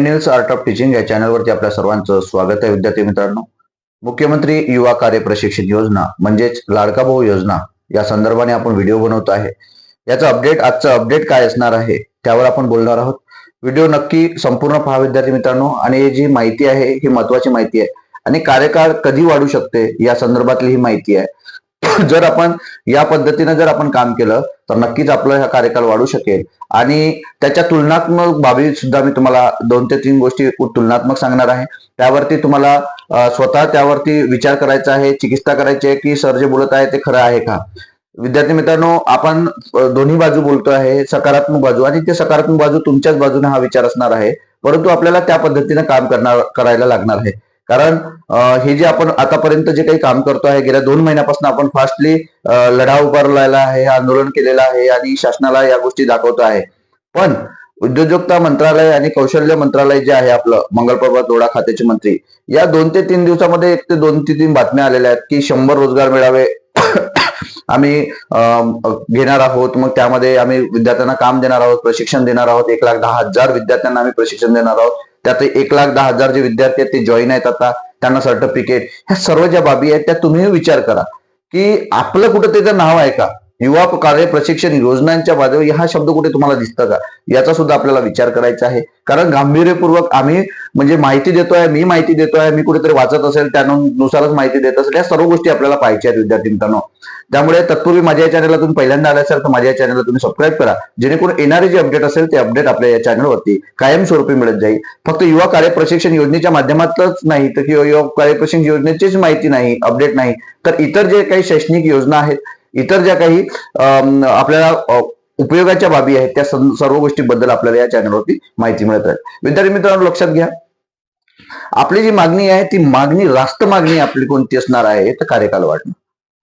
News art of teaching या चॅनलवरती आपल्या सर्वांचं स्वागत आहे विद्यार्थी मित्रांनो. मुख्यमंत्री युवा कार्य प्रशिक्षण योजना म्हणजेच लाडका भाऊ योजना या संदर्भाने आपण व्हिडिओ बनवतो आहे. याचा अपडेट आजचं अपडेट काय असणार आहे त्यावर आपण बोलणार आहोत. व्हिडिओ नक्की संपूर्ण पहा विद्यार्थी मित्रांनो. आणि ही जी माहिती आहे ही महत्वाची माहिती आहे. आणि कार्यकाळ कधी वाढू शकते या संदर्भातली ही माहिती आहे. जर आपण या पद्धतीने जर आपण काम केलं तर नक्कीच आपलं हा कार्यकाल वाढू शकेल. आणि त्याच्या तुलनात्मक बाबी सुद्धा मी तुम्हाला दोन ते तीन गोष्टी तुलनात्मक सांगणार आहे. त्यावरती तुम्हाला स्वतः त्यावरती विचार करायचा आहे चिकित्सा करायची आहे की सर जे बोलत आहे ते खरं आहे का? विद्यार्थी मित्रांनो आपण दोन्ही बाजू बोलतो आहे सकारात्मक बाजू आणि ते सकारात्मक बाजू तुमच्याच बाजूने हा विचार असणार आहे. परंतु आपल्याला त्या पद्धतीने काम करणार करायला लागणार आहे. कारण हे जे आपण आतापर्यंत जे काही काम करतो आहे गेल्या दोन महिन्यापासून आपण फास्टली लढा उभारलेला आहे आंदोलन केलेलं आहे आणि शासनाला या गोष्टी दाखवतो आहे. पण उद्योजकता मंत्रालय आणि कौशल्य मंत्रालय जे आहे आपलं मंगलप्रभात पर्वत खात्याचे मंत्री या दोन ते तीन दिवसामध्ये एक ते दोन ते तीन बातम्या आलेल्या आहेत की शंभर रोजगार मिळावे आम्ही घेणार आहोत. मग त्यामध्ये आम्ही विद्यार्थ्यांना काम देणार आहोत प्रशिक्षण देणार आहोत. एक लाख दहा हजार विद्यार्थ्यांना आम्ही प्रशिक्षण देणार आहोत. त्यात एक लाख दहा हजार जे विद्यार्थी आहेत ते जॉईन आहेत आता त्यांना सर्टिफिकेट ह्या सर्व ज्या बाबी आहेत त्या तुम्ही विचार करा. की आपलं कुठं त्याचं नाव आहे का? युवा कार्य प्रशिक्षण योजनांच्या बाजू हा शब्द कुठे तुम्हाला दिसतं का? याचा सुद्धा आपल्याला विचार करायचा आहे. कारण गांभीर्यपूर्वक आम्ही म्हणजे माहिती देतोय मी माहिती देतोय मी कुठेतरी वाचत असेल त्यानुसारच माहिती देत असेल या सर्व गोष्टी आपल्याला पाहिजे आहेत विद्यार्थी मित्रांनो त्यामुळे तत्पूर्वी माझ्या या चॅनलला तुम्ही पहिल्यांदा आला असाल तर माझ्या या चॅनलला तुम्ही सबस्क्राईब करा. जेणेकरून येणारे जे अपडेट असेल ते अपडेट आपल्या या चॅनलवरती कायमस्वरूपी मिळत जाईल. फक्त युवा कार्य प्रशिक्षण योजनेच्या माध्यमातच नाही तर किंवा युवा कार्य प्रशिक्षण योजनेचीच माहिती नाही अपडेट नाही तर इतर जे काही शैक्षणिक योजना आहेत इतर ज्या काही अं, आपल्याला उपयोगाच्या बाबी आहेत त्या सर्व गोष्टीबद्दल आपल्याला या चॅनलवरती माहिती मिळत राहील. विद्यार्थी मित्रांनो लक्षात घ्या. आपली जी मागणी आहे ती मागणी रास्त मागणी आपली कोणती असणार आहे तर कार्यकाल वाढणं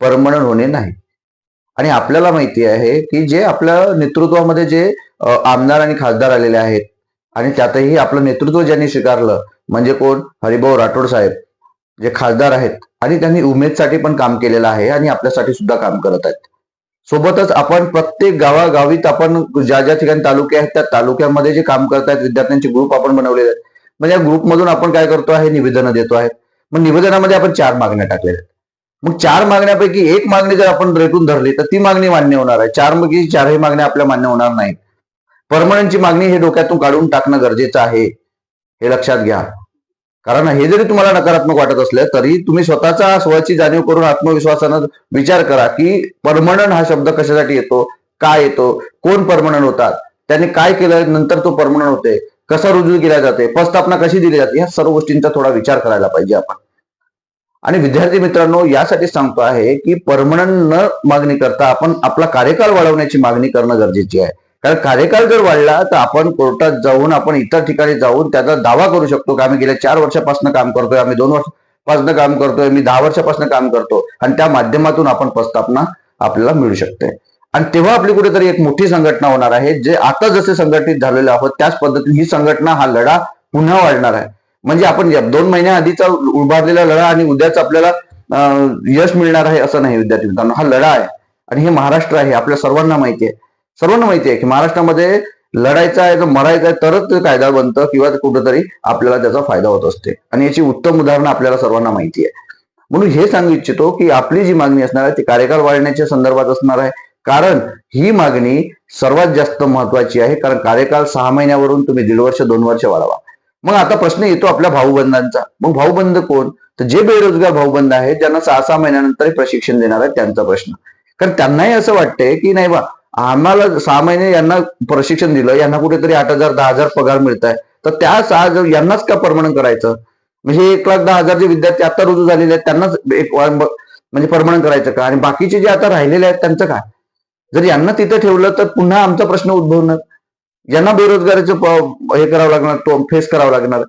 परमनंट होणे नाही. आणि आपल्याला माहिती आहे की जे आपल्या नेतृत्वामध्ये जे आमदार आणि खासदार आलेले आहेत आणि त्यातही आपलं नेतृत्व ज्यांनी स्वीकारलं म्हणजे कोण? हरिभाऊ राठोड साहेब. जे खासदार आहेत आणि त्यांनी उमेदसाठी पण काम केलेलं आहे आणि आपल्यासाठी सुद्धा काम करत आहेत. सोबतच आपण प्रत्येक गावागावीत आपण ज्या ज्या ठिकाणी तालुके आहेत त्या तालुक्यामध्ये जे काम करत आहेत विद्यार्थ्यांचे ग्रुप आपण बनवलेले आहेत. म्हणजे या ग्रुपमधून आपण काय करतो आहे? निवेदनं देतो आहे मग निवेदनामध्ये आपण चार मागण्या टाकलेल्या आहेत. मग चार मागण्यापैकी एक मागणी जर आपण रेटून धरली तर ती मागणी मान्य होणार आहे. चार मग चारही मागण्या आपल्या मान्य होणार नाही परमनंटची मागणी हे डोक्यातून काढून टाकणं गरजेचं आहे. हे लक्षात घ्या. कारण हे जरी तुम्हाला नकारात्मक वाटत असलं तरी तुम्ही स्वतःचा स्वतःची जाणीव करून आत्मविश्वासानं विचार करा की परमनंट हा शब्द कशासाठी येतो काय येतो कोण परमनंट होतात त्यांनी काय केलं नंतर तो परमनंट होते कसा रुजू केला जाते प्रस्थापना कशी दिली जाते या सर्व गोष्टींचा थोडा विचार करायला पाहिजे आपण. आणि विद्यार्थी मित्रांनो यासाठी सांगतो आहे की परमनंट न मागणी करता आपण आपला कार्यकाल वाढवण्याची मागणी करणं गरजेची आहे. कारण कार्यकाळ जर वाढला तर आपण कोर्टात जाऊन आपण इतर ठिकाणी जाऊन त्याचा दावा करू शकतो की आम्ही गेल्या चार वर्षापासून काम करतोय आम्ही दोन वर्षापासून काम करतोय मी दहा वर्षापासून काम करतो आणि त्या माध्यमातून आपण प्रस्थापना आपल्याला मिळू शकते. आणि तेव्हा आपली कुठेतरी एक मोठी संघटना होणार आहे जे आता जसे संघटित झालेले आहोत त्याच पद्धतीने ही संघटना हा लढा पुन्हा वाढणार आहे. म्हणजे आपण दोन महिन्या आधीचा उभारलेला लढा आणि उद्याच आपल्याला यश मिळणार आहे असं नाही विद्यार्थी मित्रांनो. हा लढा आहे आणि हे महाराष्ट्र आहे आपल्या सर्वांना माहिती आहे. सर्वांना माहिती आहे की महाराष्ट्रामध्ये लढायचा आहे तर मरायचा आहे तरच ते कायदा बनतं किंवा कुठंतरी आपल्याला त्याचा फायदा होत असते. आणि याची उत्तम उदाहरणं आपल्याला सर्वांना माहिती आहे. म्हणून हे सांगू इच्छितो की आपली जी मागणी असणार आहे ती कार्यकाळ वाढण्याच्या संदर्भात असणार आहे. कारण ही मागणी सर्वात जास्त महत्वाची आहे कारण कार्यकाळ सहा महिन्यावरून तुम्ही दीड वर्ष दोन वर्ष वाढवा. मग आता प्रश्न येतो आपल्या भाऊबंधांचा. मग भाऊबंद कोण? तर जे बेरोजगार भाऊबंद आहेत ज्यांना सहा सहा महिन्यानंतर प्रशिक्षण देणार आहे त्यांचा प्रश्न. कारण त्यांनाही असं वाटतंय की नाही बा आम्हाला सहा महिने यांना प्रशिक्षण दिलं यांना कुठेतरी आठ हजार दहा हजार पगार मिळत आहे तर त्या सहा हजार यांनाच का परमनंट करायचं? म्हणजे एक लाख दहा हजार जे विद्यार्थी आता रुजू झालेले आहेत त्यांनाच एक म्हणजे परमनंट करायचं का? आणि बाकीचे जे आता राहिलेले आहेत त्यांचं काय? जर यांना तिथे ठेवलं तर पुन्हा आमचा प्रश्न उद्भवणार. यांना बेरोजगारीचं हे करावं लागणार तो फेस करावं लागणार.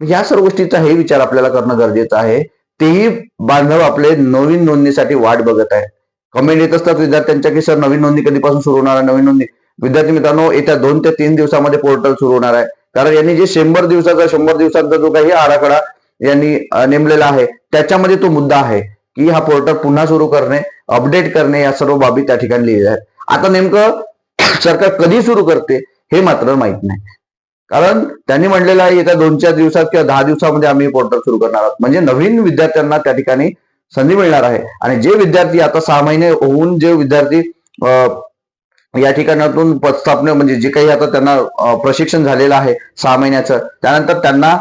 या सर्व गोष्टीचा हे विचार आपल्याला करणं गरजेचं आहे. तेही बांधव आपले नवीन नोंदणीसाठी वाट बघत आहेत. कमेंट येत असतात विद्यार्थ्यांच्या की सर नवीन नोंदणी कधीपासून सुरू होणार आहे? नवीन नोंदणी विद्यार्थी मित्रांनो येत्या दोन ते तीन दिवसामध्ये पोर्टल सुरू होणार आहे. कारण यांनी जे शंभर दिवसाचा शंभर दिवसांचा जो काही आराखडा यांनी नेमलेला आहे त्याच्यामध्ये तो मुद्दा आहे की हा पोर्टल पुन्हा सुरू करणे अपडेट करणे या सर्व बाबी त्या ठिकाणी लिहिल्या आहेत. आता नेमकं सरकार कधी सुरू करते हे मात्र माहीत नाही. कारण त्यांनी म्हणलेलं आहे येत्या दोन चार दिवसात किंवा दहा दिवसामध्ये आम्ही पोर्टल सुरू करणार आहोत. म्हणजे नवीन विद्यार्थ्यांना त्या ठिकाणी संधी मिळणार आहे. आणि जे विद्यार्थी आता सहा महिने होऊन जे विद्यार्थी या ठिकाणातून पदस्थापने म्हणजे जे काही आता त्यांना प्रशिक्षण झालेलं आहे सहा महिन्याचं त्यानंतर त्यांना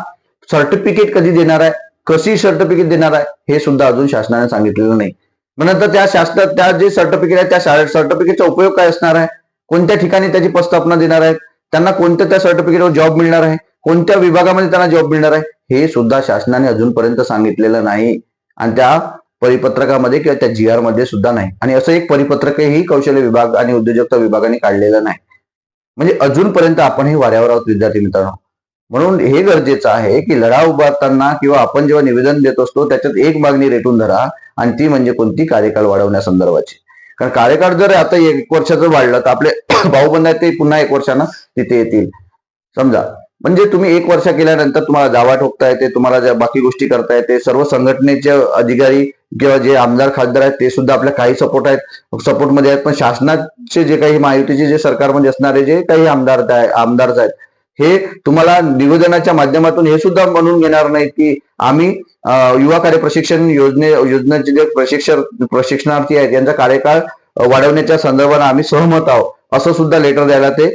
सर्टिफिकेट कधी देणार आहे? कशी सर्टिफिकेट देणार आहे? हे सुद्धा अजून शासनाने सांगितलेलं नाही. मग नंतर त्या शासनात त्या जे सर्टिफिकेट आहे त्या सर्टिफिकेटचा उपयोग काय असणार आहे? कोणत्या ठिकाणी त्याची प्रस्थापना देणार आहेत? त्यांना कोणत्या त्या सर्टिफिकेटवर जॉब मिळणार आहे? कोणत्या विभागामध्ये त्यांना जॉब मिळणार आहे? हे सुद्धा शासनाने अजूनपर्यंत सांगितलेलं नाही. आणि त्या परिपत्रकामध्ये किंवा त्या जी आरमध्ये सुद्धा नाही. आणि असं एक परिपत्रकही कौशल्य विभाग आणि उद्योजकता विभागाने काढलेलं नाही. म्हणजे अजूनपर्यंत आपण हे वाऱ्यावर आहोत विद्यार्थी मित्रांनो. म्हणून हे गरजेचं आहे की लढा उभारताना किंवा आपण जेव्हा निवेदन देत असतो त्याच्यात एक मागणी रेटून धरा आणि ती म्हणजे कोणती कार्यकाळ वाढवण्यासंदर्भाची. कारण कार्यकाळ जर आता एक वर्षाचं वाढलं तर आपले भाऊबंद आहेत ते पुन्हा एक वर्षानं तिथे येतील. समजा. म्हणजे तुम्ही एक वर्ष केल्यानंतर तुम्हाला जावा ठोकता येते तुम्हाला ज्या बाकी गोष्टी करता येते सर्व संघटनेचे अधिकारी किंवा जे आमदार खासदार आहेत ते सुद्धा आपल्या काही सपोर्ट आहेत. सपोर्टमध्ये आहेत पण शासनाचे जे काही महायुतीचे जे सरकारमध्ये म्हणजे असणारे जे काही आमदार आमदार आहेत हे तुम्हाला निवेदनाच्या माध्यमातून हे सुद्धा म्हणून घेणार नाही की आम्ही युवा कार्य प्रशिक्षण योजने योजनेचे जे प्रशिक्षण प्रशिक्षणार्थी आहेत यांचा कार्यकाळ वाढवण्याच्या संदर्भात आम्ही सहमत आहोत. असं सुद्धा लेटर द्यायला ते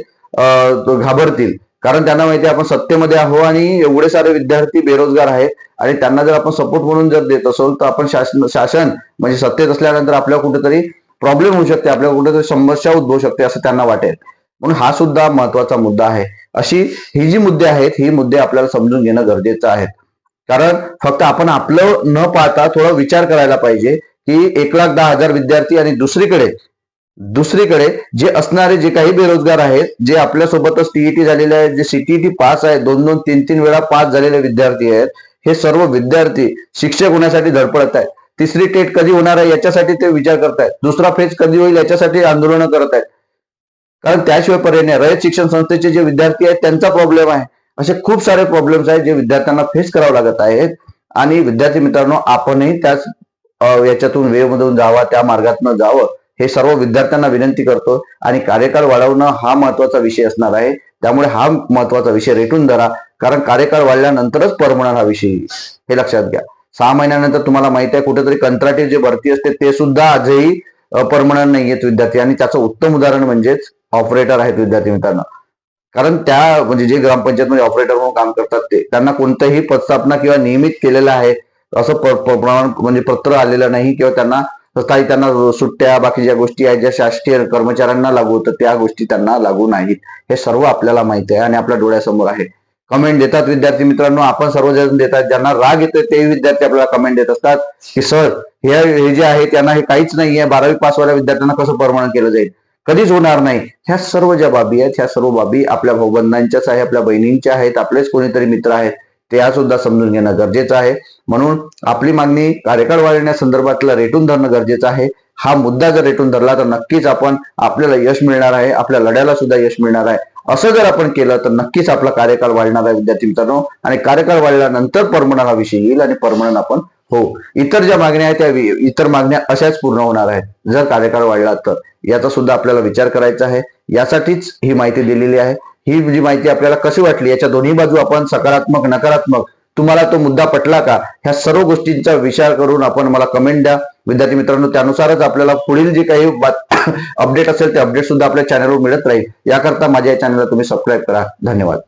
घाबरतील. कारण त्यांना माहिती आहे आपण सत्तेमध्ये आहो आणि एवढे सारे विद्यार्थी बेरोजगार आहेत आणि त्यांना जर आपण सपोर्ट म्हणून जर देत असो तर आपण शासन शासन म्हणजे सत्तेत असल्यानंतर आपल्याला कुठेतरी प्रॉब्लेम होऊ शकते आपल्याला कुठेतरी समस्या उद्भवू शकते असं त्यांना वाटेल. म्हणून हा सुद्धा महत्त्वाचा मुद्दा आहे. अशी ही जी मुद्दे आहेत ही मुद्दे आपल्याला समजून घेणं गरजेचं आहे. कारण फक्त आपण आपलं न पाहता थोडा विचार करायला पाहिजे की एक लाख दहा हजार विद्यार्थी आणि दुसरीकडे दुसरीकडे जे असणारे जे काही बेरोजगार आहेत जे आपल्यासोबतच टीईटी झालेले आहेत जे सीटीईटी पास आहेत दोन दोन तीन तीन वेळा पास झालेले विद्यार्थी आहेत हे सर्व विद्यार्थी शिक्षक होण्यासाठी धडपडत आहेत. तिसरी टेट कधी होणार आहे याच्यासाठी ते विचार करतायत दुसरा फेज कधी होईल याच्यासाठी आंदोलनं करत आहेत. कारण त्याशिवाय पर्याय नाही. रयत शिक्षण संस्थेचे जे विद्यार्थी आहेत त्यांचा प्रॉब्लेम आहे. असे खूप सारे प्रॉब्लेम्स आहेत जे विद्यार्थ्यांना फेस करावे लागत आहेत. आणि विद्यार्थी मित्रांनो आपणही त्याच याच्यातून याच्यातून वेळमधून जावा त्या मार्गातून जावं. हे सर्व विद्यार्थ्यांना विनंती करतो आणि कार्यकाळ वाढवणं हा महत्त्वाचा विषय असणार आहे. त्यामुळे हा महत्त्वाचा विषय रेटून धरा. कारण कार्यकाळ वाढल्यानंतरच परमणार हा विषय हे लक्षात घ्या. सहा महिन्यानंतर तुम्हाला माहिती आहे कुठेतरी कंत्राटी जे भरती असते ते सुद्धा आजही परमनंट नाही आहेत विद्यार्थी. आणि त्याचं उत्तम उदाहरण म्हणजेच ऑपरेटर आहेत विद्यार्थी मित्रांनो. कारण त्या म्हणजे जे ग्रामपंचायतमध्ये ऑपरेटर म्हणून काम करतात ते त्यांना कोणतंही पदस्थापना किंवा नियमित केलेलं आहे असं प्रमाण म्हणजे पत्र आलेलं नाही किंवा त्यांना काही त्यांना सुट्ट्या बाकी ज्या गोष्टी आहेत ज्या शासकीय कर्मचाऱ्यांना लागू होतं त्या गोष्टी त्यांना लागू नाहीत. हे सर्व आपल्याला माहिती आहे आणि आपल्या डोळ्यासमोर आहे. कमेंट देतात विद्यार्थी मित्रांनो आपण सर्वजण देतात. ज्यांना राग येतो ते विद्यार्थी आपल्याला कमेंट देत असतात की सर हे हे जे आहे त्यांना हे काहीच नाही आहे बारावी पासवाल्या विद्यार्थ्यांना कसं परमानंट केलं जाईल? कधीच होणार नाही. ह्या सर्व ज्या बाबी आहेत ह्या सर्व बाबी आपल्या भाऊबंधांच्याच आहे आपल्या बहिणींच्या आहेत आपलेच कोणीतरी मित्र आहेत. या सुद्धा समजून घेणं गरजेचं आहे. म्हणून आपली मागणी कार्यकाळ वाढवण्यासंदर्भातला रेटून धरणं गरजेचं आहे. हा मुद्दा जर रेटून धरला तर नक्कीच आपण आपल्याला यश मिळणार आहे. आपल्या लढ्याला सुद्धा यश मिळणार आहे. असं जर आपण केलं तर नक्कीच आपला कार्यकाळ वाढणार आहे विद्यार्थी मित्रांनो. आणि कार्यकाळ वाढल्यानंतर परमनंट हा विषय येईल आणि परमनंट आपण हो. इतर ज्या मागण्या आहेत त्या इतर मागण्या अशाच पूर्ण होणार आहेत. जर कार्यकाळ वाढला तर याचा सुद्धा आपल्याला विचार करायचा आहे. यासाठीच ही माहिती दिलेली आहे. ही जी माहिती आपल्याला कशी वाटली याच्या दोन्ही बाजू आपण सकारात्मक नकारात्मक तुम्हाला तो मुद्दा पटला का? ह्या सर्व गोष्टींचा विचार करून आपण मला कमेंट द्या. विद्यार्थी मित्रांनो त्यानुसारच आपल्याला पुढील जे काही अपडेट असेल ते अपडेट सुद्धा आपल्या चॅनलवर मिळत राहील. याकरता माझ्या या चॅनलला तुम्ही सबस्क्राईब करा. धन्यवाद.